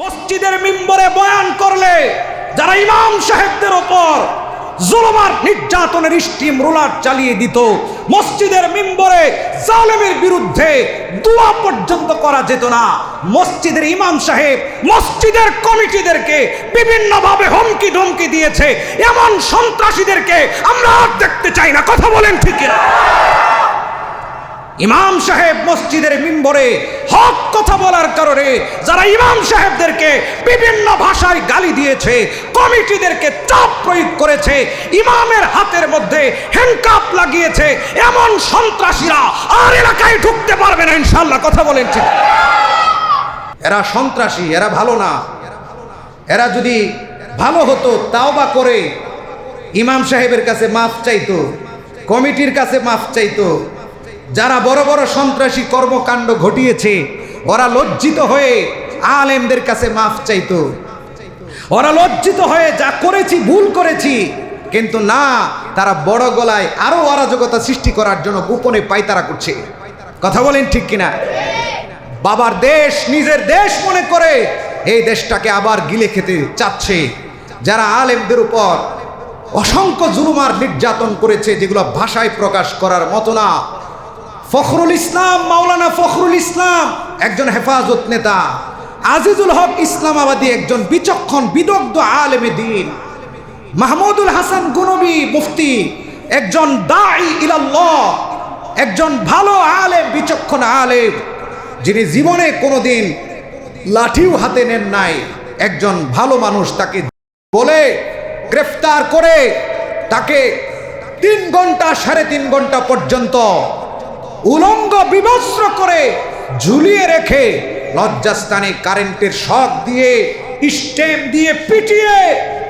মসজিদের মিম্বরে বয়ান করলে যারা ইমাম সাহেবদের ওপর জুলুমার নির্যাতনের স্টিম রোলার চালিয়ে দিত, মসজিদের মিম্বরে জালেমের বিরুদ্ধে দোয়া পর্যন্ত করা যেত না। মসজিদের ইমাম সাহেব মসজিদের কমিটিদেরকে বিভিন্নভাবে হুমকি ধমকি দিয়েছে। এমন সন্ত্রাসীদেরকে আমরা আর দেখতে চাই না। কথা বলেন ঠিক কিনা? ইমাম সাহেব মসজিদের মিম্বরে হক কথা বলার কারণে যারা ইমাম সাহেবদেরকে বিভিন্ন ভাষায় গালি দিয়েছে, কমিটিদেরকে চাপ প্রয়োগ করেছে, ইমামের হাতের মধ্যে হ্যান্ডকাপ লাগিয়েছে, এমন সন্ত্রাসীরা আর এলাকায় ঢুকতে পারবে না ইনশাল্লাহ কথা বলেন ঠিক। এরা সন্ত্রাসী, এরা ভালো না। এরা যদি ভালো হতো, তাও বা করে। ইমাম সাহেবের কাছে মাফ চাইতো, কমিটির কাছে মাফ চাইতো। যারা বড় বড় সন্ত্রাসী কর্মকাণ্ড ঘটিয়েছে, ওরা লজ্জিত হয়ে আলেমদের কাছে মাফ চাইতো। ওরা লজ্জিত হয়ে যা করেছি, ভুল করেছি, কিন্তু না, তারা বড় গলায় আরও অরাজকতা সৃষ্টি করার জন্য গোপনে পায়তারা করছে। কথা বলেন ঠিক কিনা? বাবার দেশ নিজের দেশ মনে করে এই দেশটাকে আবার গিলে খেতে চাচ্ছে। যারা আলেমদের উপর অসংখ্য জুলুমার নির্যাতন করেছে, যেগুলো ভাষায় প্রকাশ করার মতো না ফখরুল ইসলাম, মাওলানা ফখরুল ইসলাম, একজন হেফাজত নেতা। আজিজুল হক ইসলামাবাদী একজন বিচক্ষণ, বিদগ্ধ আলেমে দিন। মাহমুদুল হাসান গুনবী মুফতি, একজন দাই ইলাল্লাহ, একজন ভালো আলেম, বিচক্ষণ আলেম, যিনি জীবনে কোনোদিন লাঠিও হাতে নেন নাই। একজন ভালো মানুষ তাকে বলে, গ্রেফতার করে তাকে তিন ঘণ্টা, সাড়ে তিন ঘণ্টা পর্যন্ত উলঙ্গ বিবস্ত্র করে ঝুলিয়ে রেখে লজ্জাস্থানে কারেন্টের শক দিয়ে, স্টেম দিয়ে পিটিয়ে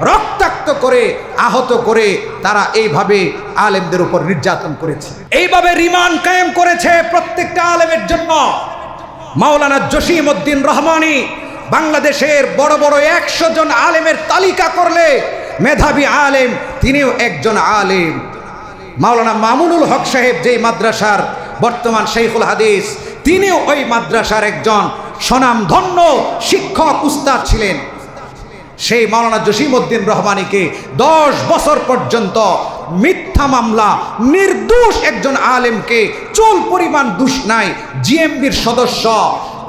রক্তাক্ত করে, আহত করে তারা এইভাবে আলেমদের উপর নির্যাতন করেছে। এইভাবে রিমান্ড কায়েম করেছে প্রত্যেকটা আলেমের জন্য। মাওলানা জসিম উদ্দিন রহমানি বাংলাদেশের বড় বড় একশো জন আলেমের তালিকা করলে মেধাবী আলেম, তিনিও একজন আলেম। মাওলানা মামুনুল হক সাহেব যেই মাদ্রাসার বর্তমান শেখুল হাদিস, তিনিও ওই মাদ্রাসার একজন স্বনামধন্য শিক্ষক উস্তাদ ছিলেন। সেই মাওলানা জসিমউদ্দিন রহমানিকে দশ বছর পর্যন্ত মিথ্যা মামলা, নির্দোষ একজন আলেমকে চুল পরিমাণ দোষ নাই, জিএমবির সদস্য,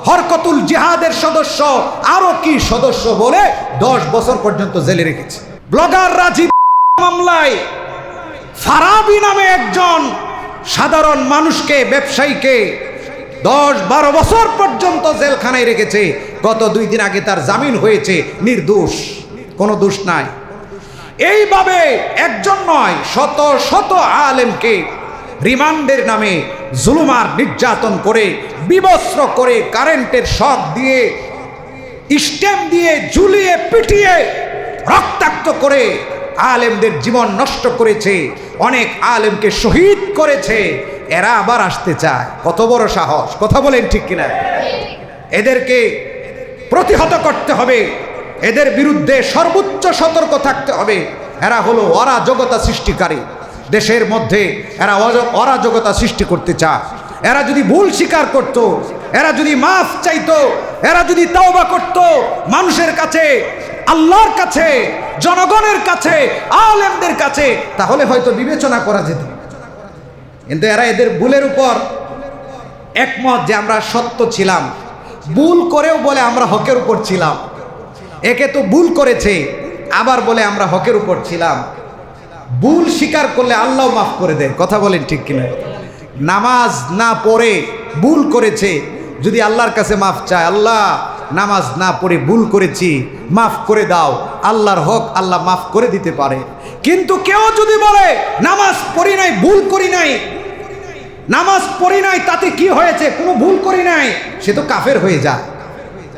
হরকতুল জিহাদের সদস্য, আরও কি সদস্য বলে দশ বছর পর্যন্ত জেলে রেখেছে। ব্লগার রাজীব মামলায় ফারাবি নামে একজন সাধারণ মানুষকে, ব্যবসায়ীকে দশ বারো বছর পর্যন্ত জেলখানায় রেখেছে। গত দুই দিন আগে তার জামিন হয়েছে। নির্দোষ। কোনো দোষ নাই। এইভাবে একজন নয়, শত শত আলেমকে রিমান্ডের নামে জুলুমার নির্যাতন করে, বিবস্ত্র করে কারেন্টের শক দিয়ে স্টেম দিয়ে ঝুলিয়ে, পিটিয়ে, রক্তাক্ত করে আলেমদের জীবন নষ্ট করেছে। অনেক আলেমকে শহীদ করেছে, এরা আবার আসতে চায়। কত বড় সাহস, কথা বলেন ঠিক কিনা? এদেরকে প্রতিহত করতে হবে, এদের বিরুদ্ধে সর্বোচ্চ সতর্ক থাকতে হবে। এরা হলো অরাজকতা সৃষ্টিকারী। দেশের মধ্যে এরা অরাজকতা সৃষ্টি করতে চায়। এরা যদি ভুল স্বীকার করত, এরা যদি মাফ চাইতো, এরা যদি তওবা করত, মানুষের কাছে আল্লাহর কাছে, জনগণের কাছে, আলেমদের কাছে, তাহলে হয়তো বিবেচনা করা যেত। কিন্তু এরা এদের ভুলের উপর একমত যে আমরা সত্য ছিলাম। ভুল করেও বলে আমরা হকের উপর ছিলাম। একে তো ভুল করেছে, আবার বলে আমরা হকের উপর ছিলাম। ভুল স্বীকার করলে আল্লাহ মাফ করে দেয়, কথা বলেন ঠিক কিনা? নামাজ না পড়ে ভুল করেছে, যদি আল্লাহর কাছে মাফ চায়, আল্লাহ নামাজ না পড়ে ভুল করেছি, মাফ করে দাও। আল্লাহর হক আল্লাহ মাফ করে দিতে পারে। কিন্তু কেউ যদি বলে, নামাজ পড়ি নাই, ভুল করি নাই। নামাজ পড়ি নাই, তাতে কি হয়েছে? কোনো ভুল করি নাই। সে তো কাফের হয়ে যায়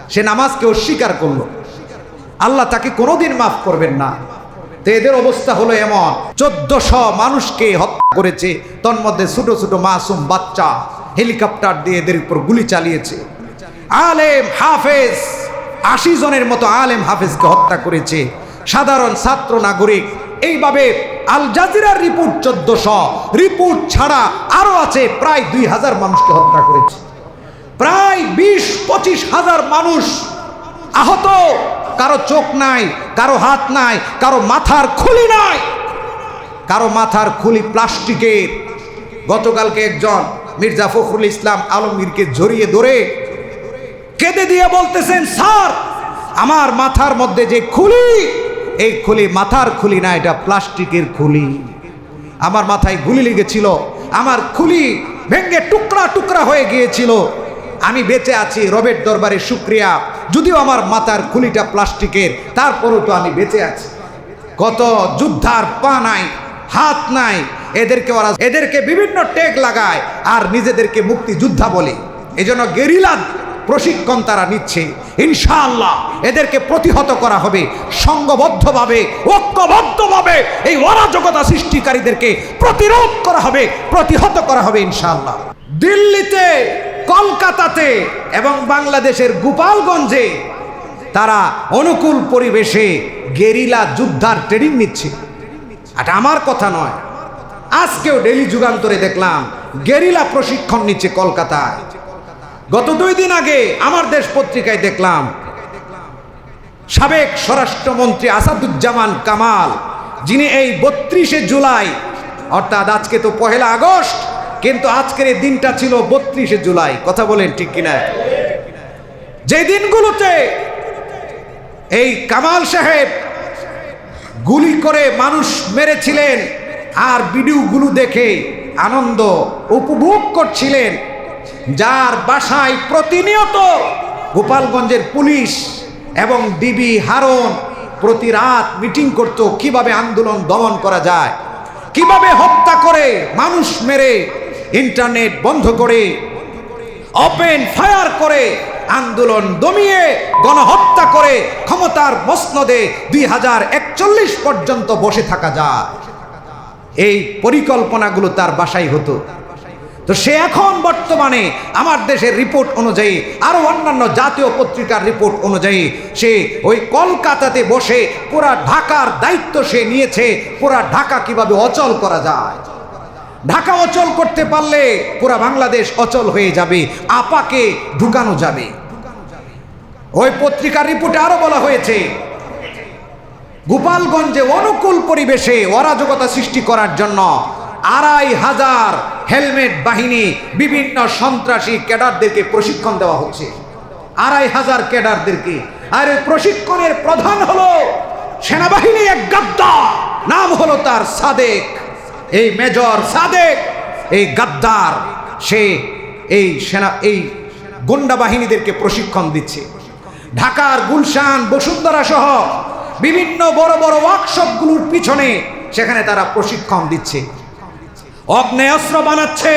সে নামাজকে অস্বীকার করল। আল্লাহ তাকে কোনোদিন মাফ করবেন না। তো এদের অবস্থা হলো এমন, চোদ্দশো মানুষকে হত্যা করেছে, তন্মধ্যে ছোট ছোট মাসুম বাচ্চা, হেলিকপ্টার দিয়ে এদের উপর গুলি চালিয়েছে। আলেম হাফেজ, আশি জনের মতো আলেম হাফেজকে হত্যা করেছে সাধারণ ছাত্র নাগরিক। এইভাবে আল জাজিরার রিপোর্ট চোদ্দশো, রিপোর্ট ছাড়া আরও আছে প্রায় দুই হাজার মানুষকে হত্যা করেছে। প্রায় বিশ, পঁচিশ হাজার মানুষ আহত। কারও চোখ নাই, কারও হাত নাই, কারও মাথার খুলি নাই। কারও মাথার খুলি প্লাস্টিকের। গতকালকে একজন মির্জা ফখরুল ইসলাম আলমগীরকে জড়িয়ে ধরে কেঁদে দিয়ে বলতেছেন, স্যার, আমার মাথার মধ্যে যে খুলি, এই খুলি মাথার খুলি না, এটা প্লাস্টিকের খুলি। আমার মাথায় গুলি লেগেছিল, আমার খুলি ভেঙ্গে টুকরা টুকরা হয়ে গিয়েছিল। আমি বেঁচে আছি, রবের দরবারে শুক্রিয়া। যদিও আমার মাথার খুলিটা প্লাস্টিকের, তারপরও তো আমি বেঁচে আছি। কত যুদ্ধার পা নাই, হাত নাই, এদেরকে ওরা, এদেরকে বিভিন্ন টেক লাগায়, আর নিজেদেরকে মুক্তি যোদ্ধা বলে। এজন্য গেরিলা প্রশিক্ষণ তারা নিচ্ছে। ইনশাআল্লাহ এদেরকে প্রতিহত করা হবে সংঘবদ্ধভাবে ঐক্যবদ্ধভাবে এই অরাজকতা সৃষ্টিকারীদেরকে প্রতিরোধ করা হবে, প্রতিহত করা হবে ইনশাআল্লাহ। দিল্লিতে, কলকাতাতে এবং বাংলাদেশের গোপালগঞ্জে তারা অনুকূল পরিবেশে গেরিলা যুদ্ধার ট্রেনিং নিচ্ছে। এটা আমার কথা নয়, আজকেও ডেলি যুগান্তরে দেখলাম গেরিলা প্রশিক্ষণ নিচ্ছে কলকাতায়। গত দুই দিন আগে আমার দেশ পত্রিকায় দেখলাম, সাবেক স্বরাষ্ট্রমন্ত্রী আসাদুজ্জামান কামাল, যিনি এই বত্রিশে জুলাই, অর্থাৎ আজকে তো পহেলা আগস্ট, কিন্তু আজকের এই দিনটা ছিল বত্রিশে জুলাই। কথা বলেন ঠিক কিনা? যে দিনগুলোতে এই কামাল সাহেব গুলি করে মানুষ মেরেছিলেন, আর ভিডিওগুলো দেখে আনন্দ উপভোগ করছিলেন যার বাসায় প্রতিনিয়ত গোপালগঞ্জের পুলিশ এবং ডিবি হারন প্রতি রাত মিটিং করত কীভাবে আন্দোলন দমন করা যায়, কীভাবে হত্যা করে মানুষ মেরে, ইন্টারনেট বন্ধ করে, ওপেন ফায়ার করে, আন্দোলন দমিয়ে গণহত্যা করে ক্ষমতার মসনদে দুই হাজার একচল্লিশ পর্যন্ত বসে থাকা যায়। এই পরিকল্পনাগুলো তার বাসায় হতো। তো সে এখন বর্তমানে আমার দেশের রিপোর্ট অনুযায়ী আরও অন্যান্য জাতীয় পত্রিকার রিপোর্ট অনুযায়ী সে ওই কলকাতাতে বসে পুরা ঢাকার দায়িত্ব সে নিয়েছে, পুরা ঢাকা কীভাবে অচল করা যায়। ঢাকা অচল করতে পারলে পুরা বাংলাদেশ অচল হয়ে যাবে, আপাকে ঢুকানো যাবে। ওই পত্রিকার রিপোর্টে আরও বলা হয়েছে, গোপালগঞ্জে অনুকূল পরিবেশে অরাজকতা সৃষ্টি করার জন্য আড়াই হাজার হেলমেট বাহিনী বিভিন্ন সন্ত্রাসী ক্যাডারদেরকে প্রশিক্ষণ দেওয়া হচ্ছে। আড়াই হাজার ক্যাডারদেরকে। আর এই প্রশিক্ষণের প্রধান হলো সেনাবাহিনী এক গাদ্দার নাম হলো তার সাদেক। এই মেজর সাদেক, এই গাদ্দার, সে এই সেনা, এই গুন্ডা বাহিনীদেরকে প্রশিক্ষণ দিচ্ছে। ঢাকার গুলশান, বসুন্ধরা সহ বিভিন্ন বড় বড় ওয়ার্কশপগুলোর পিছনে সেখানে তারা প্রশিক্ষণ দিচ্ছে। অগ্নেয়াস্ত্র বানাচ্ছে।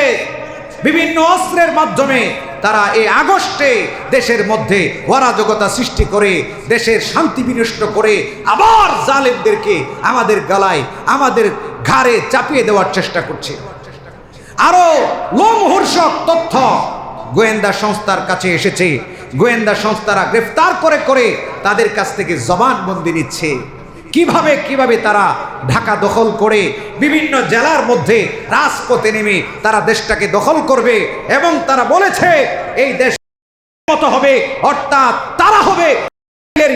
বিভিন্ন অস্ত্রের মাধ্যমে তারা এই আগস্টে দেশের মধ্যে অরাজকতা সৃষ্টি করে, দেশের শান্তি বিনষ্ট করে আবার জালেমদেরকে আমাদের গলায়, আমাদের ঘাড়ে চাপিয়ে দেওয়ার চেষ্টা করছে। আরও লোমহর্ষক তথ্য গোয়েন্দা সংস্থার কাছে এসেছে। গোয়েন্দা সংস্থারা গ্রেফতার করে করে তাদের কাছ থেকে জবানবন্দি নিচ্ছে। কীভাবে কীভাবে তারা ঢাকা দখল করে বিভিন্ন জেলার মধ্যে রাজপথে নেমে তারা দেশটাকে দখল করবে এবং তারা বলেছে, এই দেশ হবে, অর্থাৎ তারা হবে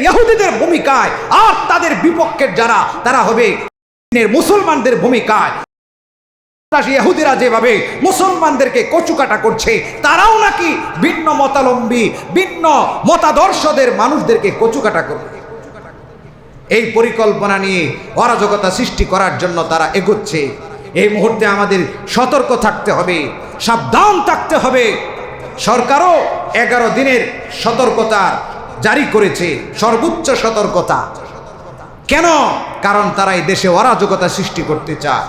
ইহুদিদের ভূমিকায়, আর তাদের বিপক্ষের যারা, তারা হবে মুসলমানদের ভূমিকায়। ইহুদিরা যেভাবে মুসলমানদেরকে কচুকাটা করছে, তারাও নাকি ভিন্ন মতালম্বী, ভিন্ন মতাদর্শদের মানুষদেরকে কচুকাটা করবে। এই পরিকল্পনা নিয়ে অরাজকতা সৃষ্টি করার জন্য তারা এগোচ্ছে। এই মুহূর্তে আমাদের সতর্ক থাকতে হবে, সাবধান থাকতে হবে। সরকারও এগারো দিনের সতর্কতা জারি করেছে, সর্বোচ্চ সতর্কতা। কেন? কারণ তারা এই দেশে অরাজকতা সৃষ্টি করতে চায়।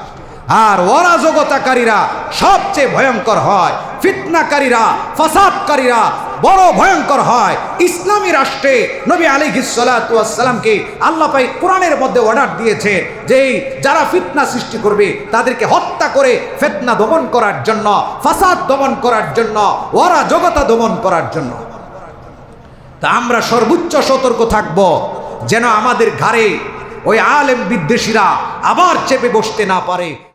আর অরাজকতাকারীরা সবচেয়ে ভয়ঙ্কর হয়, ফিতনাকারীরা, ফাসাদকারীরা বড় ভয়ঙ্কর হয়। ইসলামী রাষ্ট্রে নবী আলী সালামকে আল্লাহ পাই কোরআনের মধ্যে অর্ডার দিয়েছে যে যারা ফিতনা সৃষ্টি করবে, তাদেরকে হত্যা করে ফেতনা দমন করার জন্য, ফাসাদ দমন করার জন্য অরাজকতা দমন করার জন্য। তা আমরা সর্বোচ্চ সতর্ক থাকব, যেন আমাদের ঘাড়ে ওই আলেম বিদ্বেষীরা আবার চেপে বসতে না পারে।